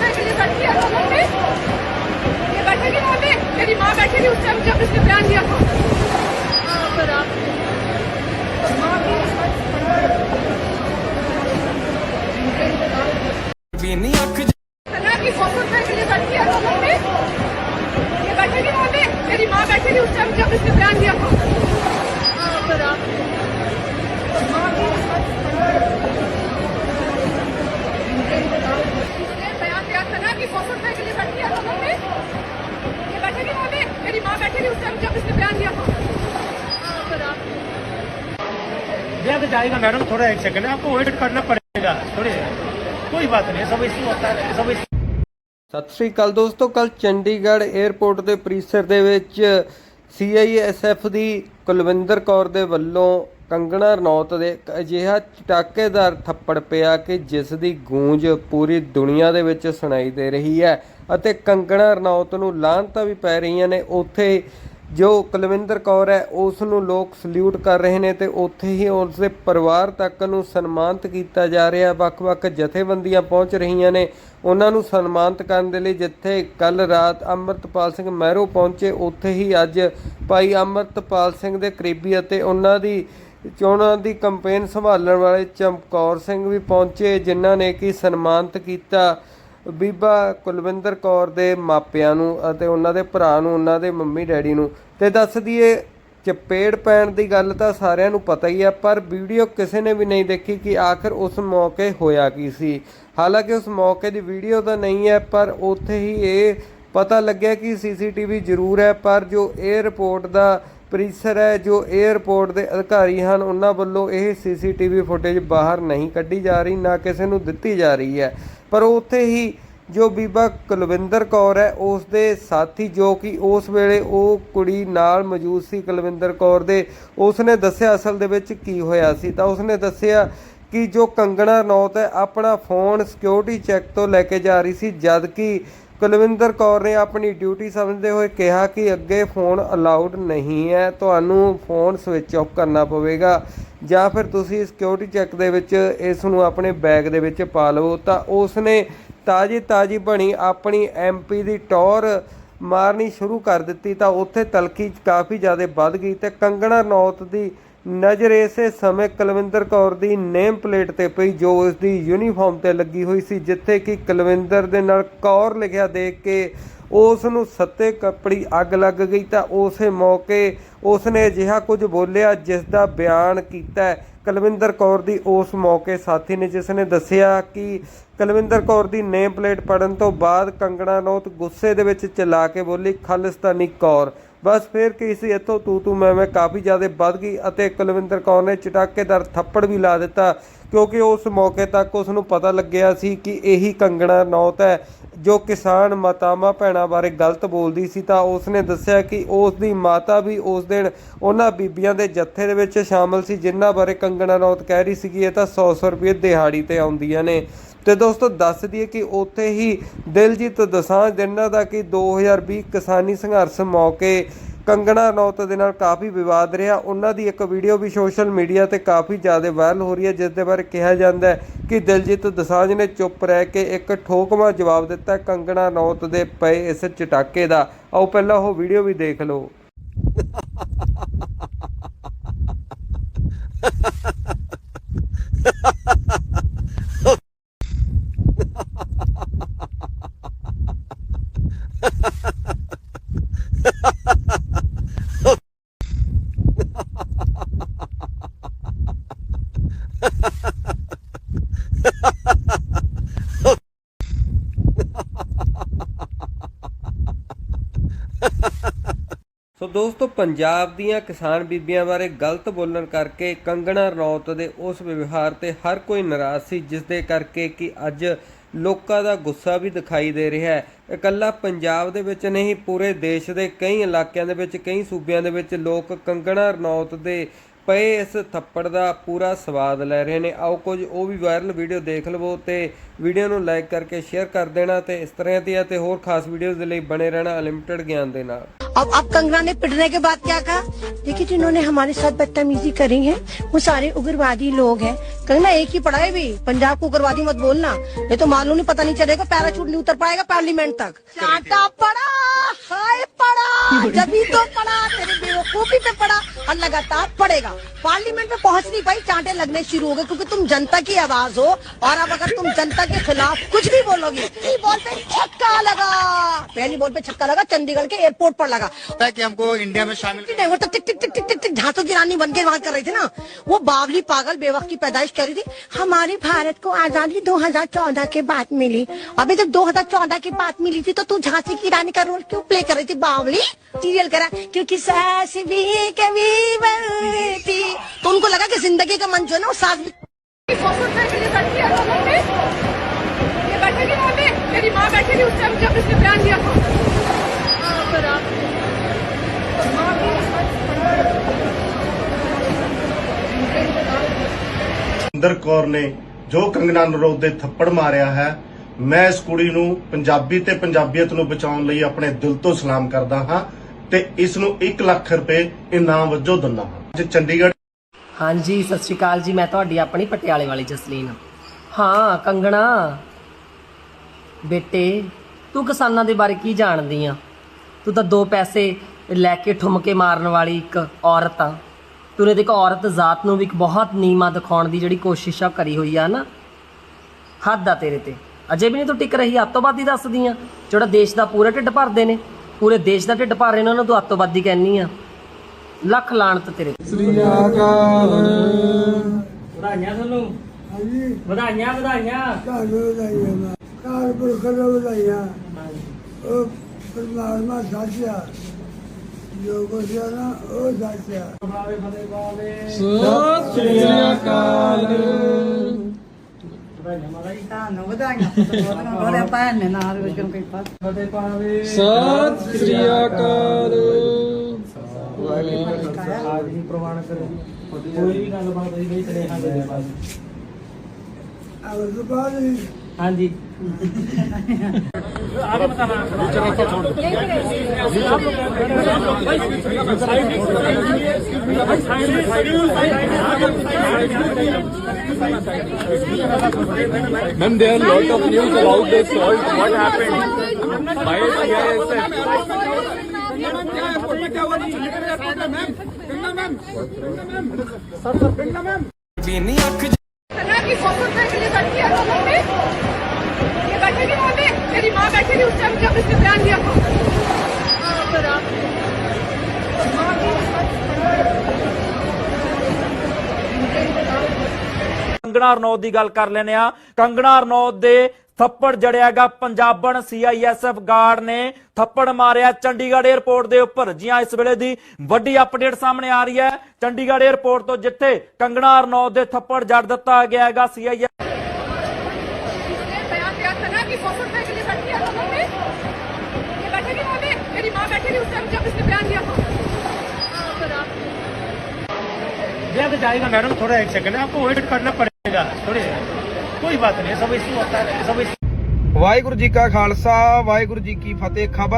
बैठने के लिए बैठी है दोनों पे ये बैठे थे वहाँ पे मेरी माँ बैठी थी उस टाइम जब इसने बयान दिया था पर आप ये बैठे थे वहाँ पे मेरी माँ बैठी थी उस टाइम जब इसने बयान दिया था पर आप सौ रुपए के लिए बैठी है तो ये बैठे भी वहाँ पे मेरी माँ बैठी थी उस टाइम जब इसने बयान दिया था जब जाएगा मैडम थोड़ा एक सेकंड आपको वेट करना पड़ेगा थोड़ी कोई बात नहीं सब इसी होता है सब इसी ਸਤਿ ਸ੍ਰੀ ਅਕਾਲ ਦੋਸਤੋ ਕੱਲ ਚੰਡੀਗੜ੍ਹ 에ਅਰਪੋਰਟ ਦੇ ਪ੍ਰੀਸਰ ਦੇ ਵਿੱਚ ਸੀਆਈਐਸਐਫ ਦੀ ਕੁਲਵਿੰਦਰ ਕੌਰ ਦੇ ਵੱਲੋਂ ਕੰਗਣਾ ਰਣੌਤ ਦੇ ਇੱਕ ਅਜਿਹਾ ਚਟਾਕੇਦਾਰ ਥੱਪੜ ਪਿਆ ਕਿ ਜਿਸ ਦੀ ਗੂੰਜ ਪੂਰੀ ਦੁਨੀਆ ਦੇ ਵਿੱਚ ਸੁਣਾਈ ਦੇ ਰਹੀ ਹੈ ਅਤੇ ਕੰਗਣਾ ਰਣੌਤ ਨੂੰ ਲਾਹਨਤਾਂ ਵੀ ਪੈ ਰਹੀਆਂ ਨੇ। ਉੱਥੇ ਜੋ ਕੁਲਵਿੰਦਰ ਕੌਰ ਹੈ ਉਸ ਨੂੰ ਲੋਕ ਸਲੂਟ ਕਰ ਰਹੇ ਨੇ ਤੇ ਉੱਥੇ ਹੀ ਉਸ ਦੇ ਪਰਿਵਾਰ ਤੱਕ ਨੂੰ ਸਨਮਾਨਿਤ ਕੀਤਾ ਜਾ ਰਿਹਾ ਵੱਖ-ਵੱਖ ਜਥੇਬੰਦੀਆਂ ਪਹੁੰਚ ਰਹੀਆਂ ਨੇ। ਉਹਨਾਂ ਨੂੰ ਸਨਮਾਨਿਤ ਕਰਨ ਦੇ ਲਈ ਜਿੱਥੇ ਕੱਲ ਰਾਤ ਅੰਮ੍ਰਿਤਪਾਲ ਸਿੰਘ ਮਹਿਰੋ ਪਹੁੰਚੇ, ਉੱਥੇ ਹੀ ਅੱਜ ਭਾਈ ਅੰਮ੍ਰਿਤਪਾਲ ਸਿੰਘ ਦੇ ਕਰੀਬੀ ਅਤੇ ਉਹਨਾਂ ਦੀ ਚੋਣਾਂ ਦੀ ਕੰਪੇਨ ਸੰਭਾਲਣ ਵਾਲੇ ਚਮਕੌਰ ਸਿੰਘ ਵੀ ਪਹੁੰਚੇ, ਜਿਨ੍ਹਾਂ ਨੇ ਕਿ ਸਨਮਾਨਿਤ ਕੀਤਾ ਬੀਬਾ ਕੁਲਵਿੰਦਰ ਕੌਰ ਦੇ ਮਾਪਿਆਂ ਨੂੰ ਅਤੇ ਉਹਨਾਂ ਦੇ ਭਰਾ ਨੂੰ, ਉਹਨਾਂ ਦੇ ਮੰਮੀ ਡੈਡੀ ਨੂੰ। ਤੇ ਦੱਸ ਦਈਏ, ਚਪੇੜ ਪੈਣ ਦੀ ਗੱਲ ਤਾਂ ਸਾਰਿਆਂ ਨੂੰ ਪਤਾ ਹੀ ਹੈ ਪਰ ਵੀਡੀਓ ਕਿਸੇ ਨੇ ਵੀ ਨਹੀਂ ਦੇਖੀ ਕਿ ਆਖਰ ਉਸ ਮੌਕੇ ਹੋਇਆ ਕੀ ਸੀ। ਹਾਲਾਂਕਿ ਉਸ ਮੌਕੇ ਦੀ ਵੀਡੀਓ ਤਾਂ ਨਹੀਂ ਹੈ, ਪਰ ਉੱਥੇ ਹੀ ਇਹ ਪਤਾ ਲੱਗਿਆ ਕਿ ਸੀਸੀਟੀਵੀ ਜ਼ਰੂਰ ਹੈ, ਪਰ ਜੋ 에ਅਰਪੋਰਟ ਦਾ ਪ੍ਰੀਸਰ ਹੈ, ਜੋ 에ਅਰਪੋਰਟ ਦੇ ਅਧਿਕਾਰੀ ਹਨ, ਉਹਨਾਂ ਵੱਲੋਂ ਇਹ ਸੀਸੀਟੀਵੀ ਫੁਟੇਜ ਬਾਹਰ ਨਹੀਂ ਕੱਢੀ ਜਾ ਰਹੀ, ਨਾ ਕਿਸੇ ਨੂੰ ਦਿੱਤੀ ਜਾ ਰਹੀ ਹੈ। ਪਰ ਉੱਥੇ ਹੀ ਜੋ ਬੀਬਾ ਕੁਲਵਿੰਦਰ ਕੌਰ ਹੈ ਉਸ ਦੇ ਸਾਥੀ ਜੋ ਕਿ ਉਸ ਵੇਲੇ ਉਹ ਕੁੜੀ ਨਾਲ ਮੌਜੂਦ ਸੀ ਕੁਲਵਿੰਦਰ ਕੌਰ ਦੇ ਉਸ ਨੇ ਦੱਸਿਆ ਅਸਲ ਦੇ ਵਿੱਚ ਕੀ ਹੋਇਆ ਸੀ। ਤਾਂ ਉਸ ਨੇ ਦੱਸਿਆ ਕਿ ਜੋ ਕੰਗਣਾ ਨੌਤ ਹੈ, ਆਪਣਾ ਫੋਨ ਸਿਕਿਉਰਿਟੀ ਚੈੱਕ ਤੋਂ ਲੈ ਕੇ ਜਾ ਰਹੀ ਸੀ ਜਦ ਕਿ ਕੁਲਵਿੰਦਰ ਕੌਰ ਨੇ ਆਪਣੀ ਡਿਊਟੀ ਸਮਝਦੇ ਹੋਏ ਕਿਹਾ ਕਿ ਅੱਗੇ ਫੋਨ ਅਲਾਉਡ ਨਹੀਂ ਹੈ, ਤੁਹਾਨੂੰ ਫੋਨ ਸਵਿਚ ਆਫ ਕਰਨਾ ਪਵੇਗਾ ਜਾਂ ਫਿਰ ਤੁਸੀਂ ਸਿਕਿਉਰਿਟੀ ਚੈੱਕ ਦੇ ਵਿੱਚ ਇਸ ਨੂੰ ਆਪਣੇ ਬੈਗ ਦੇ ਵਿੱਚ ਪਾ ਲਵੋ। ਤਾਂ ਉਸ ਨੇ ਤਾਜੀ ਤਾਜੀ ਬਣੀ ਆਪਣੀ ਐਮਪੀ ਦੀ ਟੌਰ ਮਾਰਨੀ ਸ਼ੁਰੂ ਕਰ ਦਿੱਤੀ। ਤਾਂ ਉੱਥੇ ਤਲਖੀ ਕਾਫੀ ਜ਼ਿਆਦਾ ਵੱਧ ਗਈ ਤੇ ਕੰਗਣਾ ਨੌਤ ਦੀ ਨਜ਼ਰ ਇਸੇ ਸਮੇਂ ਕੁਲਵਿੰਦਰ ਕੌਰ ਦੀ ਨੇਮ ਪਲੇਟ ਤੇ ਪਈ ਜੋ ਉਸ ਦੀ ਯੂਨੀਫਾਰਮ ਤੇ ਲੱਗੀ ਹੋਈ ਸੀ, ਜਿੱਥੇ ਕਿ ਕੁਲਵਿੰਦਰ ਦੇ ਨਾਲ ਕੌਰ ਲਿਖਿਆ ਦੇਖ ਕੇ ਉਸ ਨੂੰ ਸੱਤੇ ਕੱਪੜੀ ਅੱਗ ਲੱਗ ਗਈ ਤਾਂ ਉਸੇ ਮੌਕੇ ਉਸ ਨੇ ਅਜਿਹਾ ਕੁਝ ਬੋਲਿਆ ਜਿਸ ਦਾ ਬਿਆਨ ਕੀਤਾ ਹੈ। ਕੁਲਵਿੰਦਰ ਕੌਰ ਦੀ ਉਸ ਮੌਕੇ ਸਾਥੀ ਨੇ, ਜਿਸ ਨੇ ਦੱਸਿਆ ਕਿ ਕੁਲਵਿੰਦਰ ਕੌਰ ਦੀ ਨੇਮ ਪਲੇਟ ਪੜਨ ਤੋਂ ਬਾਅਦ ਕੰਗਣਾ ਨੌਤ ਗੁੱਸੇ ਦੇ ਵਿੱਚ ਚਲਾ ਕੇ ਬੋਲੀ, ਖਾਲਿਸਤਾਨੀ ਕੌਰ। ਬਸ ਫਿਰ ਕੀ ਸੀ, ਇੱਥੋਂ ਤੂੰ ਤੂੰ ਮੈਂ ਮੈਂ ਕਾਫੀ ਜ਼ਿਆਦਾ ਵੱਧ ਗਈ ਅਤੇ ਕੁਲਵਿੰਦਰ ਕੌਰ ਨੇ ਚਟਾਕੇਦਾਰ ਥੱਪੜ ਵੀ ਲਾ ਦਿੱਤਾ, ਕਿਉਂਕਿ ਉਸ ਮੌਕੇ ਤੱਕ ਉਸ ਨੂੰ ਪਤਾ ਲੱਗਿਆ ਸੀ ਕਿ ਇਹੀ ਕੰਗਣਾ ਨੌਤ ਹੈ, ਜੋ ਕਿਸਾਨ ਮਾਤਾਵਾਂ ਭੈਣਾਂ ਬਾਰੇ ਗਲਤ ਬੋਲਦੀ ਸੀ। ਤਾਂ ਉਸ ਨੇ ਦੱਸਿਆ ਕਿ ਉਸ ਦੀ ਮਾਤਾ ਵੀ ਉਸ ਦਿਨ ਉਹਨਾਂ ਬੀਬੀਆਂ ਦੇ ਜੱਥੇ ਦੇ ਵਿੱਚ ਸ਼ਾਮਲ ਸੀ, ਜਿਨ੍ਹਾਂ ਬਾਰੇ ਕੰਗਣਾ ਨੌਤ ਕਹਿ ਰਹੀ ਸੀਗੀ, ਇਹ ਤਾਂ 100-100 ਰੁਪਏ ਦਿਹਾੜੀ ਤੇ ਆਉਂਦੀਆਂ ਨੇ। ਤੇ ਦੋਸਤੋ ਦੱਸ ਦਈਏ ਕਿ ਉੱਥੇ ਹੀ ਦਿਲਜੀਤ ਦਸਾਂਝ, ਜਿਨ੍ਹਾਂ ਦਾ ਕਿ 2020 ਕਿਸਾਨੀ ਸੰਘਰਸ਼ ਮੌਕੇ ਕੰਗਣਾ ਰਣੌਤ ਦੇ ਨਾਲ ਕਾਫੀ ਵਿਵਾਦ ਰਿਹਾ। ਉਹਨਾਂ ਦੀ ਇੱਕ ਵੀਡੀਓ ਵੀ ਸੋਸ਼ਲ ਮੀਡੀਆ ਤੇ ਕਾਫੀ ਜ਼ਿਆਦਾ ਵਾਇਰਲ ਹੋ ਰਹੀ ਹੈ ਜਿਸ ਦੇ ਬਾਰੇ ਕਿਹਾ ਜਾਂਦਾ ਹੈ ਕਿ ਦਿਲਜੀਤ ਦਸਾਂਝ ਨੇ ਚੁੱਪ ਰਹਿ ਕੇ ਇੱਕ ਠੋਕਮਾ ਜਵਾਬ ਦਿੱਤਾ ਕੰਗਣਾ ਰਣੌਤ ਦੇ ਪਏ ਇਸ ਚਟਾਕੇ ਦਾ। ਆਓ ਪਹਿਲਾਂ ਉਹ ਵੀਡੀਓ ਵੀ ਦੇਖ ਲਓ। ਦੋਸਤੋ, ਪੰਜਾਬ ਦੀਆਂ ਕਿਸਾਨ ਬੀਬੀਆਂ ਬਾਰੇ ਗਲਤ ਬੋਲਣ ਕਰਕੇ ਕੰਗਣਾ ਰਣੌਤ ਦੇ ਉਸ ਵਿਵਹਾਰ ਤੇ ਹਰ ਕੋਈ ਨਾਰਾਜ਼ ਸੀ ਜਿਸ ਦੇ ਕਰਕੇ ਕਿ ਅੱਜ ਲੋਕਾਂ ਦਾ ਗੁੱਸਾ ਵੀ ਦਿਖਾਈ ਦੇ ਰਿਹਾ ਹੈ। ਇਕੱਲਾ ਪੰਜਾਬ ਦੇ ਵਿੱਚ ਨਹੀਂ, ਪੂਰੇ ਦੇਸ਼ ਦੇ ਕਈ ਇਲਾਕਿਆਂ ਦੇ ਵਿੱਚ, ਕਈ ਸੂਬਿਆਂ ਦੇ ਵਿੱਚ ਲੋਕ ਕੰਗਣਾ ਰਣੌਤ ਦੇ ਪਏ ਇਸ ਥੱਪੜ ਦਾ ਪੂਰਾ ਸਵਾਦ ਲੈ ਰਹੇ ਨੇ। ਆਓ ਕੁਝ ਉਹ ਵੀ ਵਾਇਰਲ ਵੀਡੀਓ ਦੇਖ ਲਵੋ ਤੇ ਵੀਡੀਓ ਨੂੰ ਲਾਈਕ ਕਰਕੇ ਸ਼ੇਅਰ ਕਰ ਦੇਣਾ ਤੇ ਇਸ ਤਰ੍ਹਾਂ ਦੀਆਂ ਤੇ ਹੋਰ ਖਾਸ ਵੀਡੀਓਜ਼ ਦੇ ਲਈ ਬਣੇ ਰਹਿਣਾ ਅਨਲਿਮਟਿਡ ਗਿਆਨ ਦੇ ਨਾਲ। अब अब कंगना ने पिटने के बाद क्या कहा? देखिए जिन्होंने हमारे साथ बदतमीजी करी है। वो सारे उग्रवादी लोग हैं। कंगना एक ही पढ़ाए भी। पंजाब को उग्रवादी मत बोलना। ये तो मालूम नहीं पता नहीं चलेगा पैराशूट नहीं उतर पाएगा पार्लियामेंट तक। चाटा पड़ा हाय पड़ा जब तो पड़ा तेरे बेवकूफ़ी पे पड़ा। और लगातार पड़ेगा। पार्लियामेंट में पहुँच नहीं पाई चांटे लगने शुरू हो गए क्योंकि तुम जनता की आवाज़ हो और अब अगर तुम जनता के खिलाफ कुछ भी बोलोगे पहली बॉल पे छक्का लगा। पहली बॉल पे छक्का लगा चंडीगढ़ के एयरपोर्ट पर लगा। ताकि कि हमको इंडिया में शामिल तो टिक टिक टिक टिक टिक टिक झांसों की रानी बन के बात कर रही थी ना, वो बावली पागल बेवक की पैदाइश कर रही थी। हमारे भारत को आज़ादी 2014 के बाद मिली। अभी जब 2014 के बाद मिली थी तो तू झांसी की रानी का रोल क्यों प्ले कर रही थी, बावली? सीरियल करा, क्योंकि सास भी कभी बनती तो उनको लगा कि ज़िंदगी का मन जो है ना, वो सास भी उस टाइम जब बयान दिया था। ਇੰਦਰ ਕੌਰ ਨੇ ਜੋ ਕੰਗਨਾ ਨਰੋਦ ਦੇ ਥੱਪੜ ਮਾਰਿਆ ਹੈ, ਮੈਂ ਇਸ ਕੁੜੀ ਨੂੰ ਪੰਜਾਬੀ ਤੇ ਪੰਜਾਬੀਅਤ ਨੂੰ ਬਚਾਉਣ ਲਈ ਆਪਣੇ ਦਿਲ ਤੋਂ ਸਲਾਮ ਕਰਦਾ ਹਾਂ ਤੇ ਇਸ ਨੂੰ 1 ਲੱਖ ਰੁਪਏ ਇਨਾਮ ਵਜੋਂ ਦਿੰਦਾ ਹਾਂ। ਅੱਜ ਚੰਡੀਗੜ੍ਹ ਹਾਂਜੀ, ਸਤਿ ਸ਼੍ਰੀ ਅਕਾਲ ਜੀ, ਮੈਂ ਤੁਹਾਡੀ ਆਪਣੀ ਪਟਿਆਲੇ ਵਾਲੀ ਜਸਲੀਨ। ਹਾਂ, ਕੰਗਣਾ। ਬੇਟੇ, ਤੂੰ ਕਿਸਾਨਾਂ ਦੇ ਬਾਰੇ ਕੀ ਜਾਣਦੀ ਆ? ਤੂੰ ਤਾਂ ਦੋ ਪੈਸੇ ਲੈ ਕੇ ਠੁਮਕੇ ਮਾਰਨ ਵਾਲੀ ਇੱਕ ਔਰਤ ਆ। ਤੂੰ ਨੇ ਇੱਕ ਔਰਤ ਜ਼ਾਤ ਨੂੰ ਵੀ ਇੱਕ ਬਹੁਤ ਨੀਮਾ ਦਿਖਾਉਣ ਦੀ ਜਿਹੜੀ ਕੋਸ਼ਿਸ਼ ਆ ਕਰੀ ਹੋਈ ਆ ਨਾ। ਹੱਦ ਆ ਤੇਰੇ ਤੇ। ਅਜੇ ਵੀ ਨਹੀਂ ਤੂੰ ਟਿਕ ਰਹੀ ਅੱਤੋਵਾਦੀ ਦੱਸਦੀ ਆ। ਜਿਹੜਾ ਦੇਸ਼ ਦਾ ਪੂਰਾ ਢਿੱਡ ਭਰਦੇ ਨੇ ਪੂਰੇ ਦੇਸ਼ ਦਾ ਢਿੱਡ ਭਰ ਰਹੇ ਨੇ ਉਹਨਾਂ ਨੂੰ ਤੂੰ ਅੱਤੋਵਾਦੀ ਕਹਿੰਨੀ ਆ। ਲੱਖ ਲਾਣਤ ਤੇਰੇ ਤੇ। ਵਧਾਈਆਂ ਤੁਹਾਨੂੰ। ਵਧਾਈਆਂ ਵਧਾਈਆਂ। ਤੁਹਾਨੂੰ ਵਧਾਈਆਂ ਕਾਰ ਪੁਰਖ ਨੂੰ ਵਧਾਈਆਂ। ਉਹ ਪਰਮਾਤਮਾ ਸਾਚਿਆ ਜੋ ਕੁਛ ਹੈ ਨਾ ਉਹ ਸਾਚਿਆ ਤੁਹਾਨੂੰ ਵਧਾਈਆਂ ਉਹਦੇ ਭੈਣ ਨੇ ਨਾਲ ਵਿਚਨ ਕੀਤਾ ਅਵਰ ਸੁਭਾਨੀ ਹਾਂਜੀ Ma'am, there are a lot of news about this salt. What happened? Why is CISF? करना कि सौ मेरी माँ बैठी थी उस टाइम जब इसने बयान दिया था ਕੰਗਣਾ ਰਣੌਤ ਦੀ ਗੱਲ ਕਰ ਲੈਨੇ ਆ ਕੰਗਣਾ ਰਣੌਤ ਦੇ ਥੱਪੜ ਜੜਿਆਗਾ ਪੰਜਾਬਣ ਸੀਆਈਐਸਐਫ ਗਾਰਡ ਨੇ ਥੱਪੜ ਮਾਰਿਆ ਚੰਡੀਗੜ੍ਹ 에ਅਰਪੋਰਟ ਦੇ ਉੱਪਰ। ਜੀ ਹਾਂ, ਇਸ ਵੇਲੇ ਦੀ ਵੱਡੀ ਅਪਡੇਟ ਸਾਹਮਣੇ ਆ ਰਹੀ ਹੈ। ਚੰਡੀਗੜ੍ਹ 에ਅਰਪੋਰਟ ਤੋਂ ਜਿੱਥੇ ਕੰਗਣਾ ਰਣੌਤ ਦੇ ਥੱਪੜ ਜੜ ਦਿੱਤਾ ਗਿਆ ਹੈਗਾ ਸੀਆਈਐਸ मेरी माँ बैठी थी उस टाइम जब इसने बयान दिया था हाँ, पर आप ब्याह तो जाएगा मैडम थोड़ा एक सेकंड आपको वेट करना पड़ेगा थोड़ी कोई बात नहीं सब इशू होता है सब इशू ਵਾਹਿਗੁਰੂ ਜੀ ਕਾ ਖਾਲਸਾ ਵਾਹਿਗੁਰੂ ਜੀ ਕੀ ਫਤਿਹ ਖਬਰ